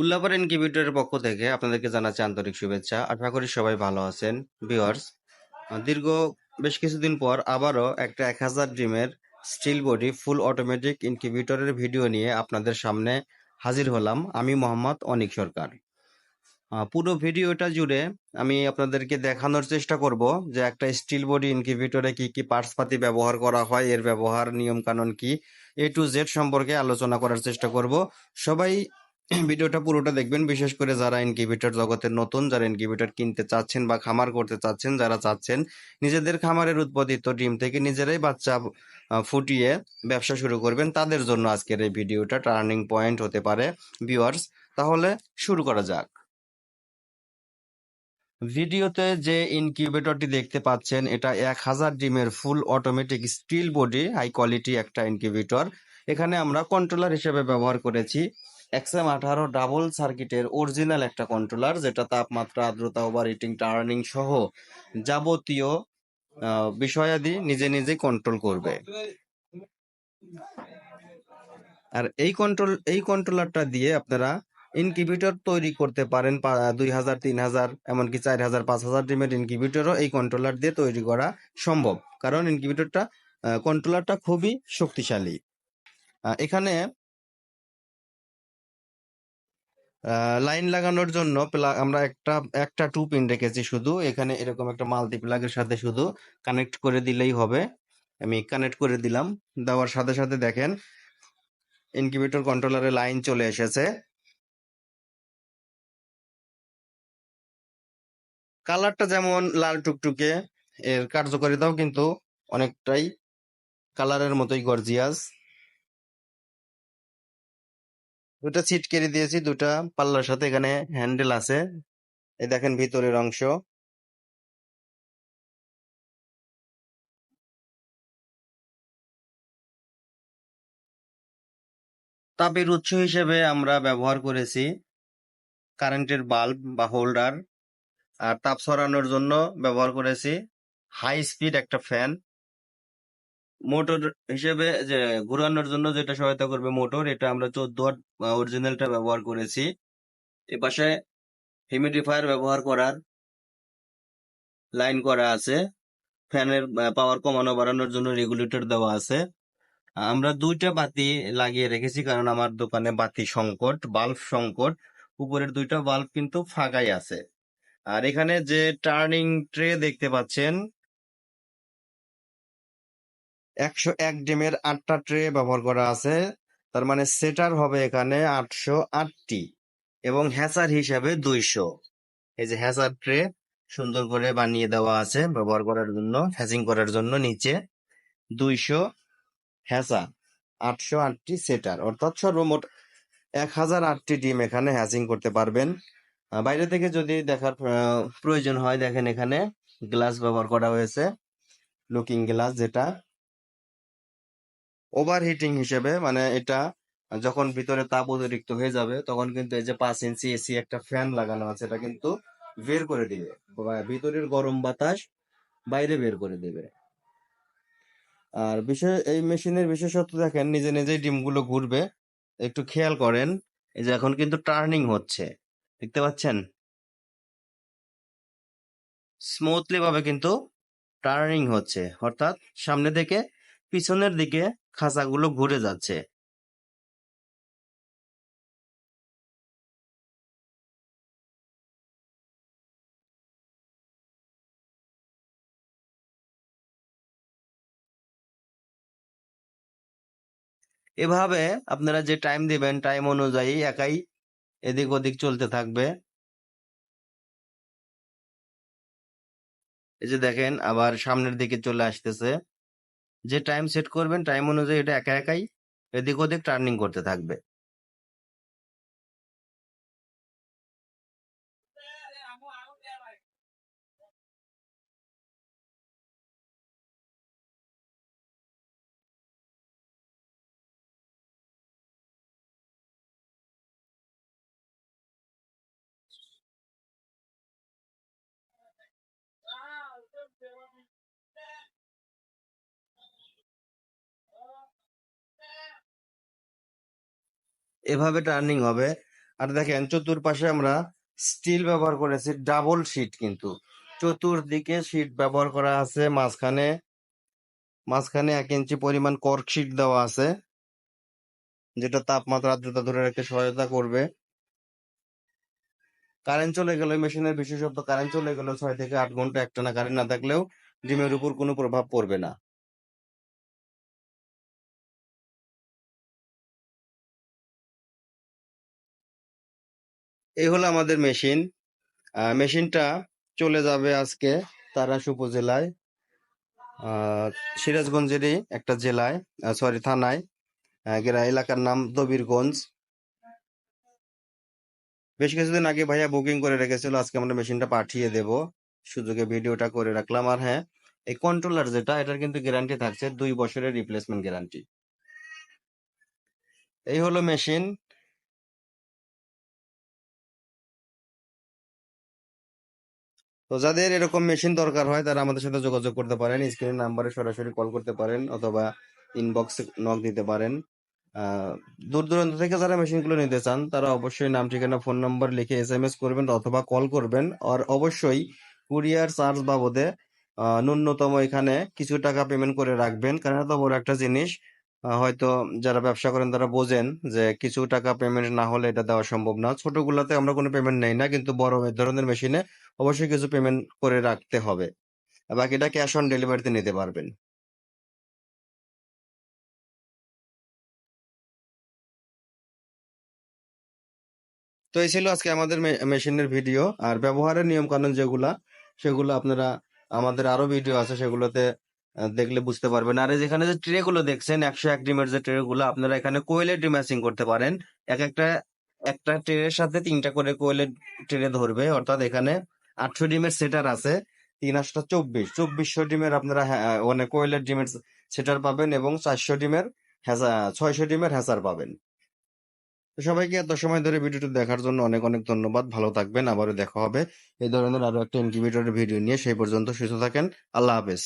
উল্লাপার ইনকিউবেটরের পক্ষ থেকে আপনাদেরকে জানাচ্ছি আন্তরিক শুভেচ্ছা। আশা করি সবাই ভালো আছেন ভিওয়ার্স দীর্ঘ বেশ কিছুদিন পর আবারও একটা এক হাজার ডিমের স্টিল বডি ফুল অটোমেটিক ইনকিউবেটরের ভিডিও নিয়ে আপনাদের সামনে হাজির হলাম। আমি মোহাম্মদ অনিক সরকার। পুরো ভিডিওটা জুড়ে আমি আপনাদেরকে দেখানোর চেষ্টা করব যে একটা স্টিল বডি ইনকিউবেটরে কি কি পার্টস পাতি ব্যবহার করা হয়, এর ব্যবহার নিয়ম কানুন কি এ টু জেড সম্পর্কে আলোচনা করার চেষ্টা করব। সবাই ভিডিওটা পুরোটা দেখবেন, বিশেষ করে যারা ইনকিউবেটর জগতে নতুন, যারা ইনকিউবেটর কিনতে চাচ্ছেন বা খামার করতে চাচ্ছেন, যারা চাচ্ছেন, নিজেদের খামারের উৎপাদিত ডিম থেকে নিজেরাই বাচ্চা ফুটিয়ে ব্যবসা শুরু করবেন। তাদের জন্য আজকের এই ভিডিওটা টার্নিং পয়েন্ট হতে পারে। ভিউয়ার্স তাহলে শুরু করা যাক। ভিডিওতে যে ইনকিউবেটরটি দেখতে পাচ্ছেন, এটা এক হাজার ডিমের full automatic steel body high quality একটা ইনকিউবেটর এখানে আমরা কন্ট্রোলার হিসেবে ব্যবহার করেছি। এক্সএম আঠারো ডাবল সার্কিটের অরিজিনাল একটা কন্ট্রোলার যেটা তাপমাত্রা, আর্দ্রতা ওভার হিটিং টার্নিং সহ যাবতীয় বিষয়াদি নিজে নিজে কন্ট্রোল করবে। আর এই কন্ট্রোল এই কন্ট্রোলারটা দিয়ে আপনারা ইনকিউবেটর তৈরি করতে পারেন দুই হাজার, তিন হাজার, এমনকি চার হাজার, পাঁচ হাজার ডিমের ইনকিউবেটরও এই কন্ট্রোলার দিয়ে তৈরি করা সম্ভব। কারণ ইনকিউবেটরটা কন্ট্রোলারটা খুবই শক্তিশালী। এখানে লাইন লাগানোর জন্য আমরা একটা একটা টু পিন রেখেছি শুধু। এখানে এরকম একটা মাল্টি প্লাগের সাথে শুধু কানেক্ট করে দিলেই হবে। আমি কানেক্ট করে দিলাম। দেওয়ার সাথে সাথে দেখেন, ইনকিউবেটর কন্ট্রোলারে লাইন চলে এসেছে। কালারটা যেমন লাল টুকটুকে, এর কার্যকারিতাও কিন্তু অনেকটাই কালারের মতোই গর্জিয়াস। দুটা সিট কেড়ে দিয়েছি দুটা পাল্লার সাথে এখানে হ্যান্ডেল আছে। এই দেখেন ভিতরের অংশ। তাপের উৎস হিসেবে আমরা ব্যবহার করেছি কারেন্টের বাল্ব বা হোল্ডার আর তাপ সরানোর জন্য ব্যবহার করেছি হাই স্পিড একটা ফ্যান মোটর হিসেবে যে ঘুরানোর জন্য যেটা সহায়তা করবে মোটর, এটা আমরা চোদ্দ অরিজিনালটা ব্যবহার করেছি। এ পাশে হিউমিডিফায়ার ব্যবহার করার লাইন করা আছে। ফ্যানের পাওয়ার কমানো বাড়ানোর জন্য রেগুলেটর দেওয়া আছে। আমরা দুইটা বাতি লাগিয়ে রেখেছি কারণ আমার দোকানে বাতি সংকট বাল্ব সংকট। উপরের দুইটা বাল্ব কিন্তু ফাঁকাই আছে। আর এখানে যে টার্নিং ট্রে দেখতে পাচ্ছেন একশো এক ডিমের আটটা ট্রে ব্যবহার করা আছে। তার মানে সেটার হবে এখানে আটশো আটটি এবং হ্যাচার হিসাবে দুইশো। এই যে হ্যাচার ট্রে সুন্দর করে বানিয়ে দেওয়া আছে ব্যবহার করার জন্য, হ্যাচিং করার জন্য নিচে দুইশো হ্যাচার, আটশো আটটি সেটার। অর্থাৎ সর্বমোট এক হাজার আটটি ডিম এখানে হ্যাচিং করতে পারবেন। বাইরে থেকে যদি দেখার প্রয়োজন হয়, দেখেন এখানে গ্লাস ব্যবহার করা হয়েছে। লুকিং গ্লাস যেটা। ওভার হিটিং হিসেবে মানে এটা যখন ভিতরে তাপ অতিরিক্ত হয়ে যাবে, তখন কিন্তু এই যে পাঁচ ইঞ্চি এসি একটা ফ্যান লাগানো আছে, এটা কিন্তু বের করে দিবে। ভিতরের গরম বাতাস বাইরে বের করে দেবে। আর বিষয় এই মেশিনের বিশেষত্ব দেখেন, নিজে নিজেই ডিমগুলো ঘুরবে। একটু খেয়াল করেন, এই যে এখন কিন্তু টার্নিং হচ্ছে। দেখতে পাচ্ছেন? স্মুথলি ভাবে কিন্তু টার্নিং হচ্ছে। অর্থাৎ সামনে থেকে পিছনের দিকে খাঁচাগুলো ঘুরে যাচ্ছে। এভাবে আপনারা যে টাইম দিবেন টাইম অনুযায়ী একাই এদিক ওদিক চলতে থাকবে। এই যে দেখেন, আবার সামনের দিকে চলে আসতেছে। যে টাইম সেট করবেন টাইম অনুযায়ী এটা একা একাই এদিক ওদিক টার্নিং করতে থাকবে। এভাবে টার্নিং হবে। আর দেখেন, চতুর্পাশে আমরা স্টিল ব্যবহার করেছি ডাবল শীট কিন্তু। চতুর্দিকে শীট ব্যবহার করা আছে, মাঝখানে মাঝখানে এক ইঞ্চি পরিমাণ কর্ক শীট দেওয়া আছে, যেটা তাপমাত্রা আর্দ্রতা ধরে রাখতে সহায়তা করবে। কারেন্ট চলে গেলে মেশিনের বিশেষত্ব কারেন্ট চলে গেলেও ছয় থেকে আট ঘণ্টা একটানা কারেন্ট না থাকলেও ডিমের উপর কোনো প্রভাব পড়বে না। এই হলো আমাদের মেশিন। মেশিনটা চলে যাবে আজকে তারাস উপজেলায় সিরাজগঞ্জেরই একটা জেলায় সরি থানায় এলাকার নাম দবিরগঞ্জ। বেশ কিছুদিন আগে ভাইয়া বুকিং করে রেখেছিল, আজকে আমরা মেশিনটা পাঠিয়ে দেব। সুযোগে ভিডিওটা করে রাখলাম। আর হ্যাঁ এই কন্ট্রোলার যেটা, এটার কিন্তু গ্যারান্টি থাকছে দুই বছরের রিপ্লেসমেন্ট গ্যারান্টি এই হলো মেশিন। তো যাদের এরকম মেশিন দরকার হয়, তারা আমাদের সাথে যোগাযোগ করতে পারেন। স্ক্রিনের নাম্বারে সরাসরি কল করতে পারেন অথবা ইনবক্সে নক দিতে পারেন। দূর দূরান্ত থেকে যারা মেশিনগুলো নিতে চান, তারা অবশ্যই নাম, ঠিকানা ফোন নাম্বার লিখে এস এম এস করবেন অথবা কল করবেন। আর অবশ্যই কুরিয়ার চার্জ বাবদে ন্যূনতম এখানে কিছু টাকা পেমেন্ট করে রাখবেন। কারণ এত বড় একটা জিনিস হয়তো যারা ব্যবসা করেন তারা বোঝেন যে কিছু টাকা পেমেন্ট না হলে এটা দেওয়া সম্ভব না। ছোটগুলোতে আমরা কোনো পেমেন্ট নেই না, কিন্তু বড় ধরনের মেশিনে অবশ্যই কিছু পেমেন্ট করে রাখতে হবে। বাকিটা ক্যাশ অন ডেলিভারিতে নিতে পারবেন। তো এই ছিল আজকে আমাদের মেশিনের ভিডিও আর ব্যবহারের নিয়ম কানুন যেগুলা, সেগুলো আপনারা, আমাদের আরও ভিডিও আছে সেগুলোতে দেখলে বুঝতে পারবেন। আর এই যেখানে যে ট্রে গুলো দেখছেন, একশো এক ডিমের যে ট্রে গুলো আপনারা এখানে কোয়েলের ডিম ম্যাচিং করতে পারেন। এক একটা একটা ট্রের সাথে তিনটা করে কোয়েলের ট্রে ধরবে। অর্থাৎ এখানে আটশো ডিমের সেটার আছে, তিন আটটা চব্বিশ। চব্বিশশো ডিমের আপনারা মানে কোয়েলের ডিমের সেটার পাবেন এবং চারশো ডিমের হ্যাঁ ছয়শো ডিমের হ্যাসার পাবেন। সবাইকে এত সময় ধরে ভিডিওটি দেখার জন্য অনেক অনেক ধন্যবাদ। ভালো থাকবেন, আবারও দেখা হবে। এই ধরনের আরও একটা ইনকিউবেটরের ভিডিও নিয়ে সেই পর্যন্ত সুস্থ থাকেন। আল্লাহ হাফেজ।